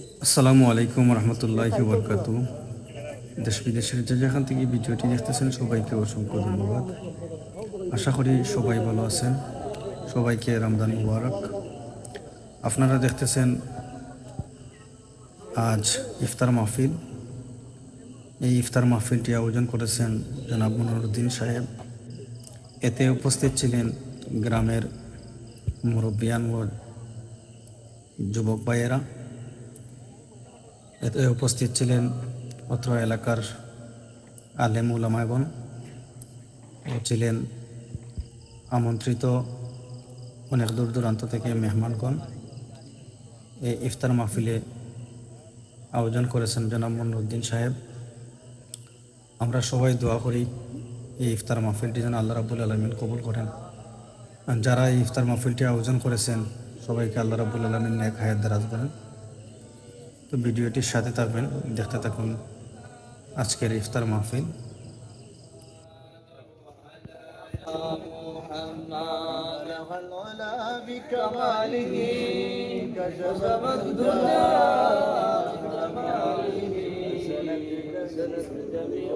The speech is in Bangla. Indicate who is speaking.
Speaker 1: আসসালামু আলাইকুম রহমতুল্লাহ বরকাত দেশ বিদেশের যে যেখান থেকে ভিডিওটি দেখতেছেন সবাইকে অসংখ্য ধন্যবাদ। আশা করি সবাই ভালো আছেন। সবাইকে রমজান মুবারক। আপনারা দেখতেছেন আজ ইফতার মাহফিল। এই ইফতার মাহফিলটি আয়োজন করেছেন জনাব মনোরুদ্দিন সাহেব। এতে উপস্থিত ছিলেন গ্রামের মুরব্বিয়ান ও যুবক ভাইয়েরা। এতে উপস্থিত ছিলেন অত্র এলাকার আলেম উলামাগণ ও ছিলেন আমন্ত্রিত অনেক দূর দূরান্ত থেকে মেহমানগণ। এই ইফতার মাহফিলে আয়োজন করেছেন জনাব মনুদ্দিন সাহেব। আমরা সবাই দোয়া করি এই ইফতার মাহফিলটি যেন আল্লাহ রাবুল আলমিন কবুল করেন। যারা এই ইফতার মাহফিলটি আয়োজন করেছেন, সবাইকে আল্লাহ রাবুল আলমিন ন্যাক হায়াত দারাজ করেন। তো ভিডিওটির সাথে থাকবেন দেখতে থাকুন আজকের ইফতার মাহফিল
Speaker 2: محمد العلا بكماله كشف الدنيا بجماله سلك سلك جميع